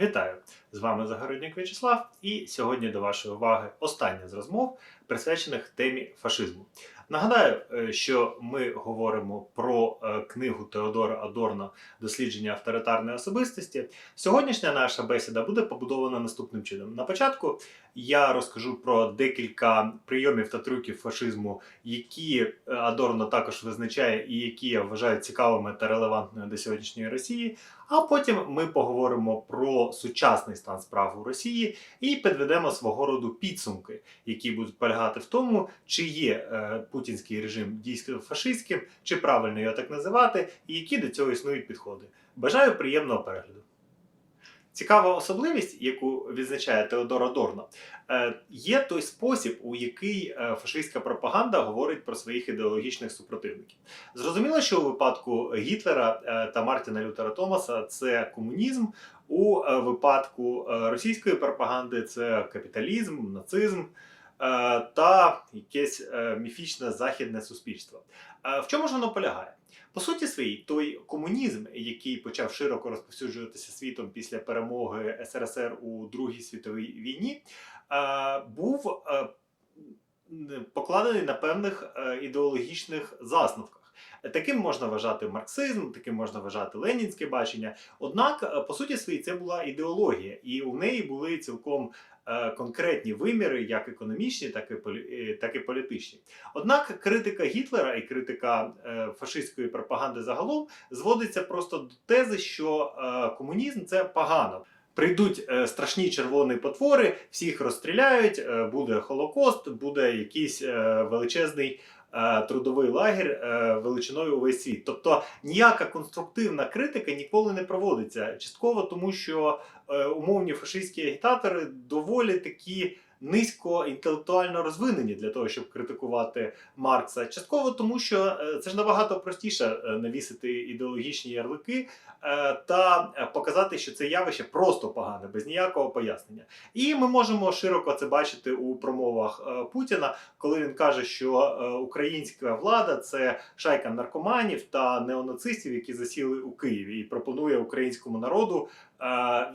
Вітаю! З вами Загороднік В'ячеслав, і сьогодні до вашої уваги остання з розмов, присвячених темі фашизму. Нагадаю, е, що ми говоримо про е, книгу Теодора Адорно Дослідження авторитарної особистості. Сьогоднішня наша бесіда буде побудована наступним чином. На початку я розкажу про декілька прийомів та трюків фашизму, які е, Адорно також визначає і які я вважаю цікавими та релевантними до сьогоднішньої Росії. А потім ми поговоримо про сучасний стан справ у Росії і підведемо свого роду підсумки, які будуть полягати в тому, чи є е, путінський режим дійсно фашистським, чи правильно його так називати, і які до цього існують підходи. Бажаю приємного перегляду. Цікава особливість, яку відзначає Теодор Адорно, е, є той спосіб, у який е, фашистська пропаганда говорить про своїх ідеологічних супротивників. Зрозуміло, що у випадку Гітлера е, та Мартіна Лютера Томаса це комунізм. У випадку російської пропаганди це капіталізм, нацизм та якесь е, міфічне західне суспільство. Е, В чому ж воно полягає? По суті своїй, той комунізм, який почав широко розповсюджуватися світом після перемоги СРСР у Другій світовій війні, е, був е, покладений на певних е, ідеологічних засновках. Таким можна вважати марксизм, таким можна вважати ленінське бачення. Однак, е, по суті своїй, це була ідеологія, і у неї були цілком е, конкретні виміри, як економічні, так і е, так і політичні. Однак критика Гітлера і критика е, фашистської пропаганди загалом зводиться просто до тези, що е, комунізм це погано. Прийдуть е, страшні червоні потвори, всіх розстріляють, е, буде Холокост, буде якийсь е, величезний трудовий лагер величиною увесь світ. Тобто ніяка конструктивна критика ніколи не проводиться. Частково тому, що умовні фашистські агітатори доволі такі. Низько інтелектуально розвинені для того, щоб критикувати Маркса. Частково тому, що е, це ж набагато простіше е, навісити ідеологічні ярлики е, та показати, що це явище просто погане, без ніякого пояснення. І ми можемо широко це бачити у промовах Путіна, коли він каже, що українська влада це шайка наркоманів та неонацистів, які засіли у Києві, і пропонує українському народу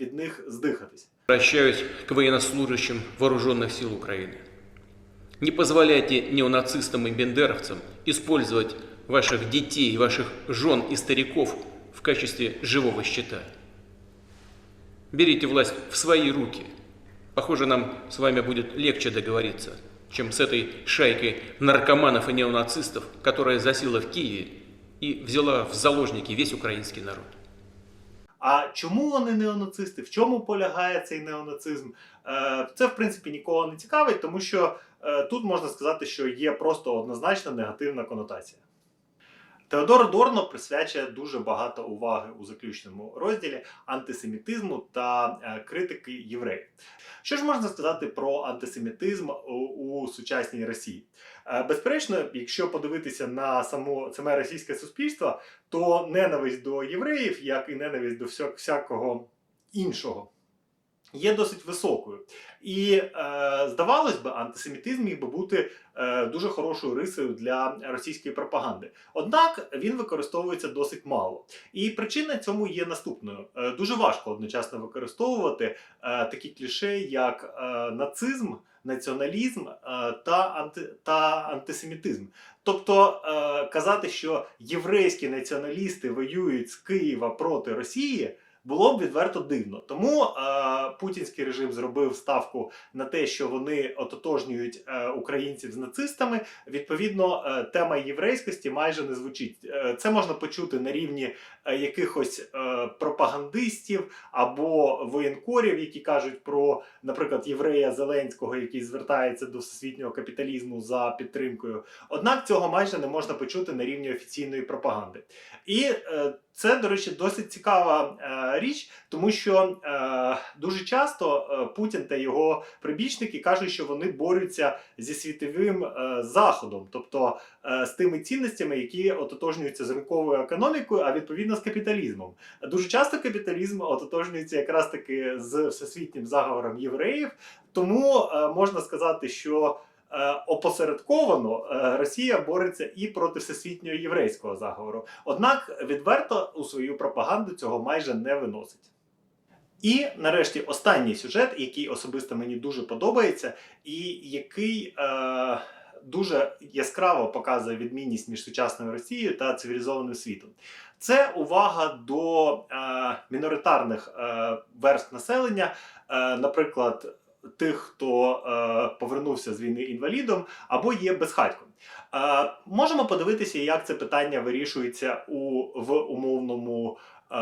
від них здихатись. Обращаюсь к военнослужащим вооруженных сил Украины. Не позволяйте неонацистам и бендеровцам использовать ваших детей, ваших жен и стариков в качестве живого щита. Берите власть в свои руки. Похоже, нам с вами будет легче договориться, чем с этой шайкой наркоманов и неонацистов, которая засела в Киеве и взяла в заложники весь украинский народ. А чому вони неонацисти? В чому полягає цей неонацизм? Е, Це, в принципі, нікого не цікавить, тому що е, тут можна сказати, що є просто однозначна негативна конотація. Теодор Дорно присвячує дуже багато уваги у заключному розділі антисемітизму та е, критики євреїв. Що ж можна сказати про антисемітизм у, сучасній Росії? Е, Безперечно, якщо подивитися на само саме російське суспільство, то ненависть до євреїв, як і ненависть до всякого іншого, є досить високою. І е, здавалось би, антисемітизм міг би бути е, дуже хорошою рисою для російської пропаганди. Однак він використовується досить мало. І причина цьому є наступною: Е, дуже важко одночасно використовувати е, такі кліше, як е, нацизм, націоналізм е, та, анти, та антисемітизм. Тобто е, казати, що єврейські націоналісти воюють з Києва проти Росії. Було б відверто дивно. Тому е, путінський режим зробив ставку на те, що вони ототожнюють е, українців з нацистами. Відповідно, е, тема єврейськості майже не звучить. Е, це можна почути на рівні е, якихось е, пропагандистів або воєнкорів, які кажуть про, наприклад, єврея Зеленського, який звертається до всесвітнього капіталізму за підтримкою. Однак цього майже не можна почути на рівні офіційної пропаганди. І е, це, до речі, досить цікава е, річ, тому що е, дуже часто е, Путін та його прибічники кажуть, що вони борються зі світовим е, заходом, тобто е, з тими цінностями, які ототожнюються з ринковою економікою, а відповідно з капіталізмом. Дуже часто капіталізм ототожнюється якраз таки з всесвітнім заговором євреїв, тому е, можна сказати, що опосередковано е, Росія бореться і проти всесвітнього єврейського заговору. Однак відверто у свою пропаганду цього майже не виносить. І нарешті останній сюжет, який особисто мені дуже подобається, і який е, дуже яскраво показує відмінність між сучасною Росією та цивілізованим світом. Це увага до е, міноритарних е, верств населення, е, наприклад, тих, хто е, повернувся з війни інвалідом або є безхатьком. Е, можемо подивитися, як це питання вирішується у в умовному е,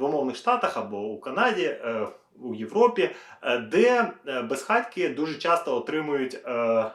в умовних штатах або у Канаді, е, у Європі, е, де е, безхатьки дуже часто отримують. е,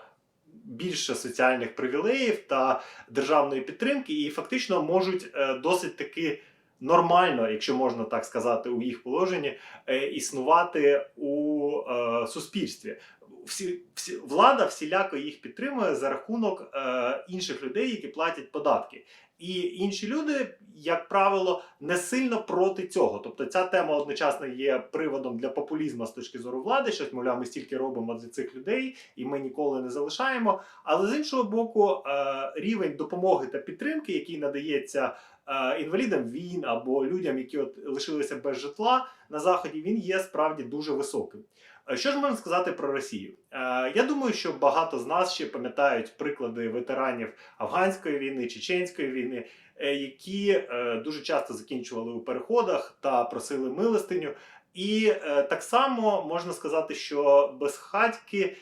Більше соціальних привілеїв та державної підтримки, і фактично можуть досить таки нормально, якщо можна так сказати, у їх положенні, е, існувати у е, суспільстві. Всі, всі, влада всіляко їх підтримує за рахунок е, інших людей, які платять податки. І інші люди, як правило, не сильно проти цього. Тобто ця тема одночасно є приводом для популізму з точки зору влади, що мовляв, ми стільки робимо для цих людей, і ми ніколи не залишаємо. Але з іншого боку, е, рівень допомоги та підтримки, який надається інвалідам війн або людям, які от лишилися без житла на заході, він є справді дуже високим. Е, Що ж можна сказати про Росію? Е, Я думаю, що багато з нас ще пам'ятають приклади ветеранів афганської війни, чеченської війни, е, які е, дуже часто закінчували у переходах та просили милостиню. І е, так само можна сказати, що безхатьки е,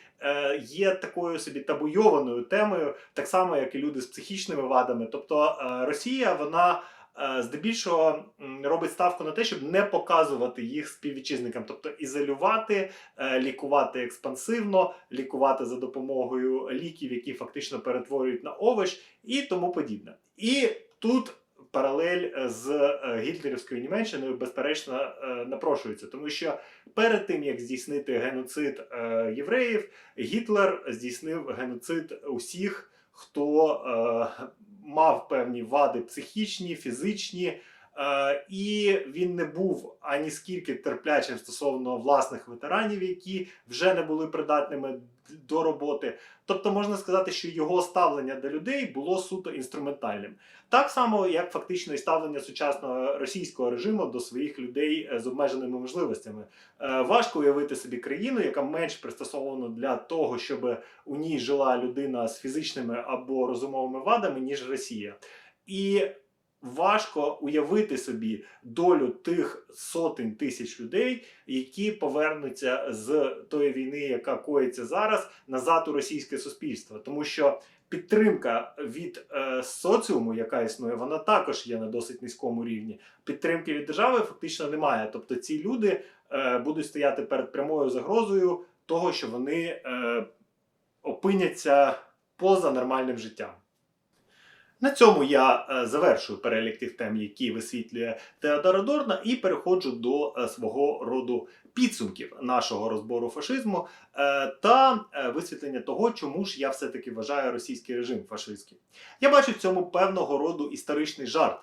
є такою собі табуйованою темою, так само як і люди з психічними вадами. Тобто е, Росія вона е, здебільшого робить ставку на те, щоб не показувати їх співвітчизникам, тобто ізолювати, е, лікувати експансивно, лікувати за допомогою ліків, які фактично перетворюють на овоч, і тому подібне. І тут. Паралель е, з е, гітлерівською Німеччиною безперечно е, напрошується, тому що перед тим як здійснити геноцид євреїв, Гітлер здійснив геноцид усіх, хто мав певні вади психічні, фізичні. І він не був ані скільки терплячим стосовно власних ветеранів, які вже не були придатними до роботи. Тобто можна сказати, що його ставлення до людей було суто інструментальним. Так само, як фактично і ставлення сучасного російського режиму до своїх людей е, з обмеженими можливостями. Е, Важко уявити собі країну, яка менш пристосована для того, щоб у ній жила людина з фізичними або розумовими вадами, ніж Росія. І важко уявити собі долю тих сотень тисяч людей, які повернуться з тої війни, яка коїться зараз, назад у російське суспільство, тому що. Підтримка від е, соціуму, яка існує, вона також є на досить низькому рівні. Підтримки від держави фактично немає. Тобто ці люди е, будуть стояти перед прямою загрозою того, що вони е, опиняться поза нормальним життям. На цьому я е, завершую перелік тих тем, які висвітлює Теодора Дорна, і переходжу до е, свого роду підсумків нашого розбору фашизму е, та висвітлення того, чому ж я все-таки вважаю російський режим фашистським. Я бачу в цьому певного роду історичний жарт,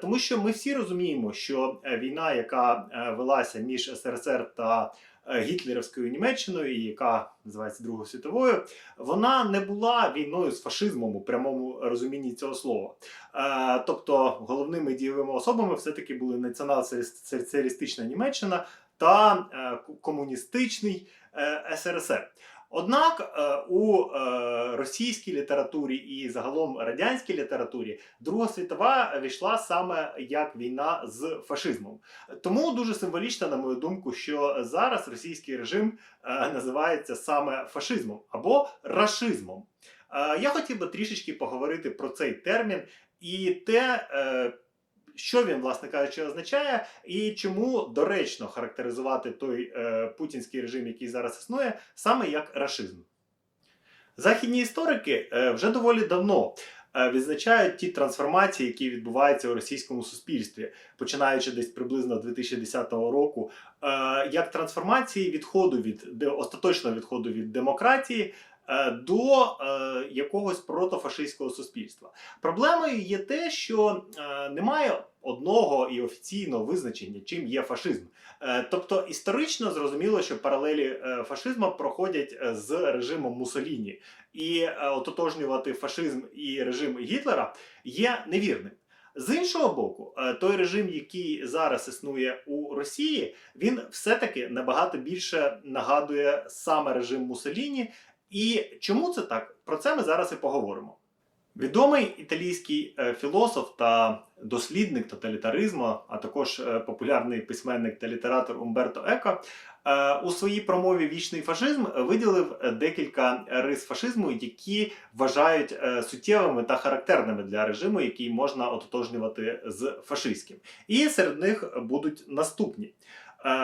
тому що ми всі розуміємо, що війна, яка велася між СРСР та гітлерівською Німеччиною, яка називається Другою світовою, вона не була війною з фашизмом у прямому розумінні цього слова. Е, тобто головними дієвими особами все-таки були націонал-соціалістична Німеччина та е, комуністичний е, СРСР. Однак е, у е, російській літературі і загалом радянській літературі Друга світова війшла саме як війна з фашизмом. Тому дуже символічно, на мою думку, що зараз російський режим е, називається саме фашизмом або рашизмом. Я хотів би трішечки поговорити про цей термін і те, що він, власне кажучи, означає, і чому доречно характеризувати той е, путінський режим, який зараз існує, саме як рашизм. Західні історики е, вже доволі давно відзначають ті трансформації, які відбуваються у російському суспільстві, починаючи десь приблизно 2010 року, е, як трансформації відходу від остаточного відходу від демократії. е, До е, якогось протофашистського суспільства проблемою є те, що е, немає одного і офіційного визначення, чим є фашизм. Е, тобто історично зрозуміло, що паралелі е, фашизму проходять е, з режимом Муссоліні, і ототожнювати фашизм і режим Гітлера є невірним. З іншого боку, той режим, який зараз існує у Росії, він все-таки набагато більше нагадує саме режим Муссоліні. І чому це так? Про це ми зараз і поговоримо. Відомий італійський е, філософ та дослідник тоталітаризму, а також е, популярний письменник та літератор Умберто Еко, е, у своїй промові Вічний фашизм виділив декілька рис фашизму, які вважають суттєвими та характерними для режиму, який можна ототожнювати з фашистським. І серед них будуть наступні: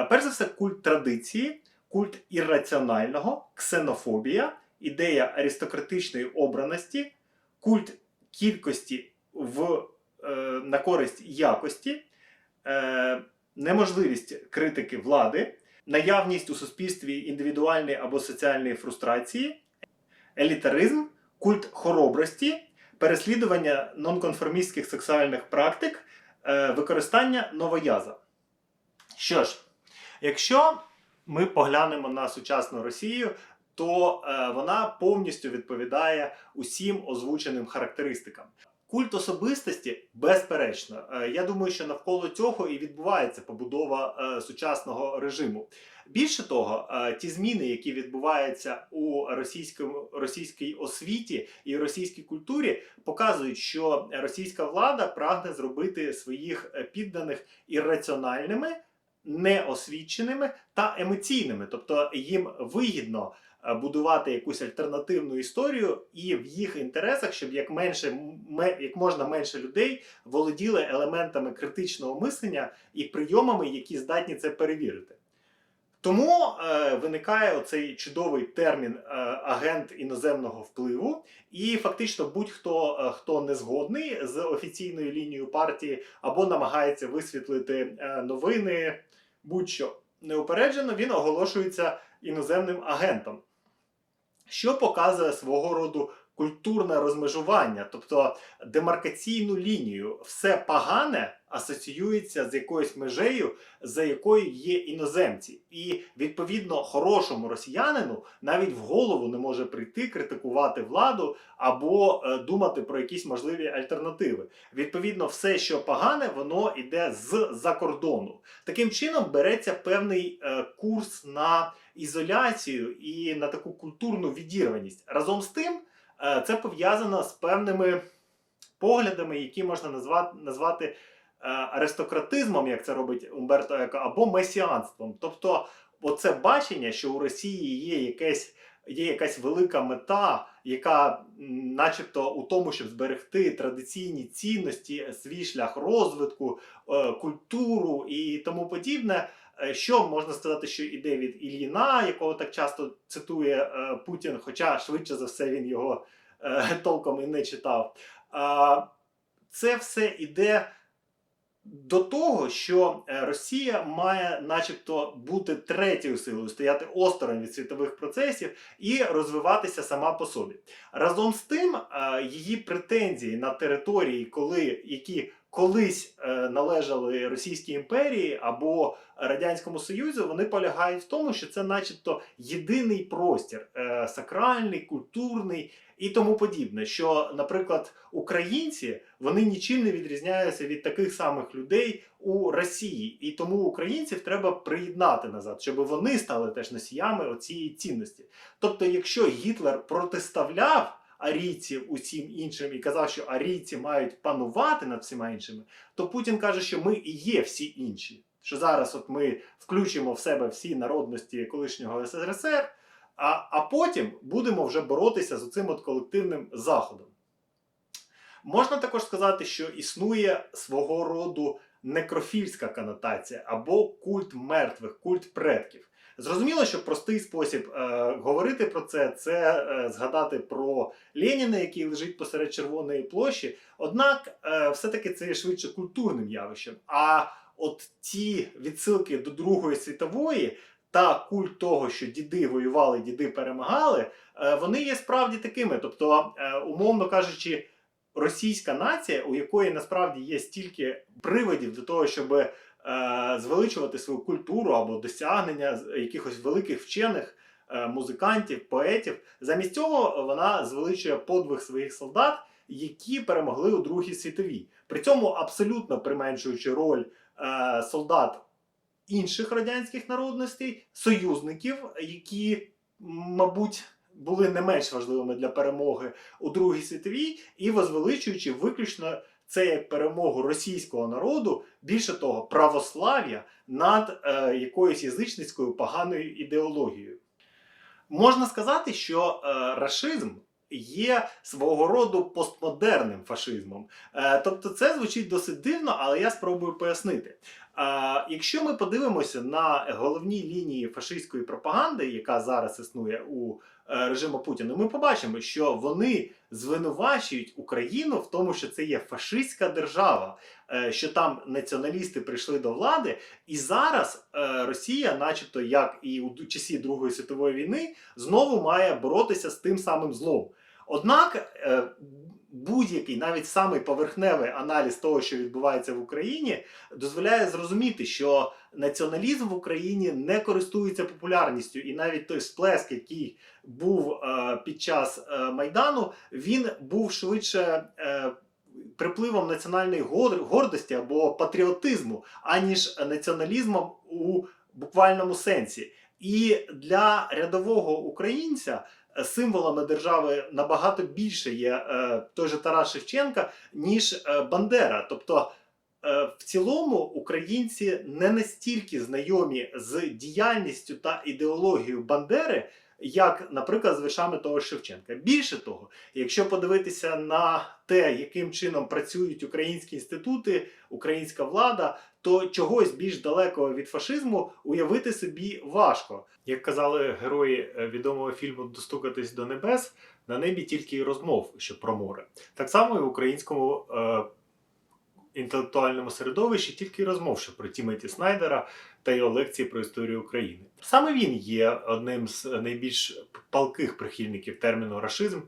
перш за все, культ традиції, культ ірраціонального, ксенофобія, ідея аристократичної обраності, культ кількості в, е, на користь якості, е, неможливість критики влади, наявність у суспільстві індивідуальної або соціальної фрустрації, елітаризм, культ хоробрості, переслідування нонконформістських сексуальних практик, е, використання новояза. Що ж, якщо ми поглянемо на сучасну Росію, то е, вона повністю відповідає усім озвученим характеристикам. Культ особистості, безперечно, Е, я думаю, що навколо цього і відбувається побудова е, сучасного режиму. Більше того, е, ті зміни, які відбуваються у російському російській освіті і російській культурі, показують, що російська влада прагне зробити своїх е, підданих ірраціональними, неосвіченими та емоційними, тобто їм вигідно будувати якусь альтернативну історію, і в їх інтересах, щоб як менше ме- як можна менше людей володіли елементами критичного мислення і прийомами, які здатні це перевірити. Тому е, виникає оцей чудовий термін е, агент іноземного впливу, і фактично будь-хто е, хто не згодний з офіційною лінією партії або намагається висвітлити е, новини, будь-що неупереджено, він оголошується іноземним агентом, що показує свого роду культурне розмежування, тобто демаркаційну лінію. Все погане асоціюється з якоюсь межею, за якою є іноземці. І відповідно хорошому росіянину навіть в голову не може прийти критикувати владу або е, думати про якісь можливі альтернативи. Відповідно, все, що погане, воно йде з-за кордону. Таким чином береться певний е, курс на ізоляцію і на таку культурну відірваність. Разом з тим, це пов'язано з певними поглядами, які можна назвати, назвати е, аристократизмом, як це робить Умберто Еко, або месіанством. Тобто, оце бачення, що у Росії є якесь. Є якась велика мета, яка, начебто, у тому, щоб зберегти традиційні цінності, свій шлях розвитку, е, культуру і тому подібне. Е, Що можна сказати, що іде від Ільїна, якого так часто цитує е, Путін, хоча швидше за все він його е, толком і не читав. Це все іде до того, що Росія має, начебто, бути третьою силою, стояти осторонь від світових процесів і розвиватися сама по собі. Разом з тим, її претензії на території, коли які колись е, належали Російській імперії або Радянському Союзу, вони полягають в тому, що це, начебто, єдиний простір, е, сакральний, культурний і тому подібне. Що, наприклад, українці вони нічим не відрізняються від таких самих людей у Росії, і тому українців треба приєднати назад, щоб вони стали теж носіями цієї цінності. Тобто, якщо Гітлер протиставляв арійців усім іншим і казав, що арійці мають панувати над всіма іншими, то Путін каже, що ми і є всі інші. Що зараз от ми включимо в себе всі народності колишнього СРСР, а, а потім будемо вже боротися з цим от колективним заходом. Можна також сказати, що існує свого роду некрофільська конотація або культ мертвих, культ предків. Зрозуміло, що простий спосіб е, говорити про це це е, згадати про Леніна, який лежить посеред Червоної площі. Однак, е, все-таки це є швидше культурним явищем. А от ті відсилки до Другої світової та культ того, що діди воювали, діди перемагали, е, вони є справді такими. Тобто, е, умовно кажучи, російська нація, у якої насправді є стільки приводів до того, щоб звеличувати свою культуру або досягнення якихось великих вчених. е, Музикантів, поетів, замість цього вона звеличує подвиг своїх солдат, які перемогли у Другій світовій. При цьому абсолютно применшуючи роль е, солдат інших радянських народностей, союзників, які, мабуть, були не менш важливими для перемоги у Другій світовій, і возвеличуючи виключно це як перемогу російського народу, більше того, православ'я над е, якоюсь язичницькою поганою ідеологією. Можна сказати, що е, рашизм є свого роду постмодерним фашизмом. Е, тобто це звучить досить дивно, але я спробую пояснити. Якщо ми подивимося на головні лінії фашистської пропаганди, яка зараз існує у е, режиму Путіна, ми побачимо, що вони звинувачують Україну в тому, що це є фашистська держава, е, що там націоналісти прийшли до влади, і зараз е, Росія, начебто, як і у часі Другої світової війни, знову має боротися з тим самим злом. Однак будь-який, навіть самий поверхневий аналіз того, що відбувається в Україні, дозволяє зрозуміти, що націоналізм в Україні не користується популярністю, і навіть той сплеск, який був е, під час е, майдану, він був швидше. Е, Припливом національної гордості або патріотизму, аніж націоналізмом у буквальному сенсі. І для рядового українця символами держави набагато більше є е, той же Тарас Шевченка, ніж е, Бандера. Тобто, е, в цілому українці не настільки знайомі з діяльністю та ідеологією Бандери, як, наприклад, з віршами того Шевченка. Більше того, якщо подивитися на те, яким чином працюють українські інститути, українська влада, то чогось більш далекого від фашизму уявити собі важко. Як казали герої е, відомого фільму Достукатись до небес, на небі тільки розмов, що про море. Так само і в українському е, інтелектуальному середовищі тільки розмов, що про Тімоті Снайдера та його лекції про історію України. Саме він є одним з найбільш палких прихильників терміну рашизм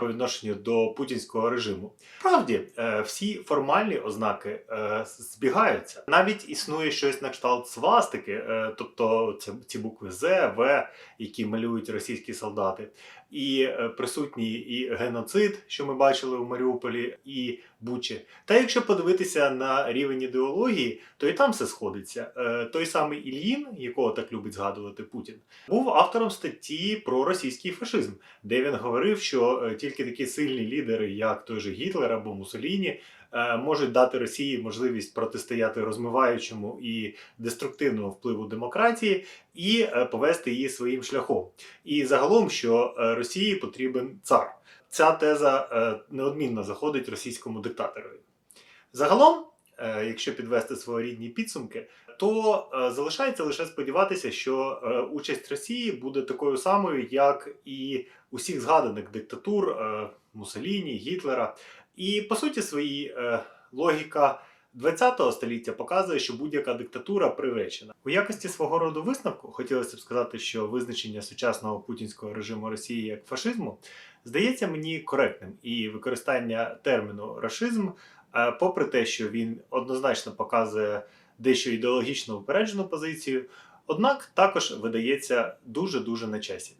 по відношенню до путінського режиму. Справді, е, всі формальні ознаки е, збігаються. Навіть існує щось на кшталт свастики, е, тобто це ці букви З, В, які малюють російські солдати. І е, присутній і геноцид, що ми бачили у Маріуполі, і Бучі. Та якщо подивитися на рівень ідеології, то і там все сходиться. Е, Той самий Ільїн, якого так любить згадувати Путін, був автором статті про російський фашизм, де він говорив, що е, тільки такі сильні лідери, як той же Гітлер або Муссоліні, е, можуть дати Росії можливість протистояти розмиваючому і деструктивному впливу демократії і е, повести її своїм шляхом. І загалом, що е, Росії потрібен цар. Ця теза е, неодмінно заходить російському диктаторові. Загалом, е, якщо підвести своєрідні підсумки, то е, залишається лише сподіватися, що е, участь Росії буде такою самою, як і усіх згаданих диктатур е, Муссоліні, Гітлера. І по суті, своїй е, логіка. 20 століття показує, що будь-яка диктатура приречена. У якості свого роду висновку хотілося б сказати, що визначення сучасного путінського режиму Росії як фашизму здається мені коректним, і використання терміну рашизм, е, попри те, що він однозначно показує дещо ідеологічно упереджену позицію, однак також видається дуже дуже на часі.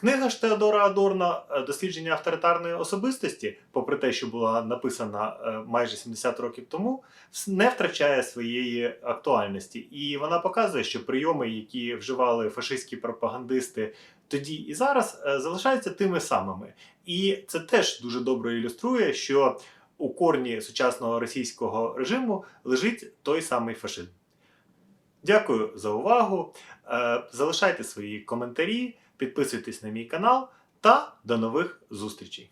Книга ж Теодора Адорна е, Дослідження авторитарної особистості, попри те, що була написана е, майже 70 років тому, не втрачає своєї актуальності. І вона показує, що прийоми, які вживали фашистські пропагандисти тоді і зараз, е, залишаються тими самими. І це теж дуже добре ілюструє, що у корні сучасного російського режиму лежить той самий фашизм. Дякую за увагу. Залишайте свої коментарі, підписуйтесь на мій канал та до нових зустрічей!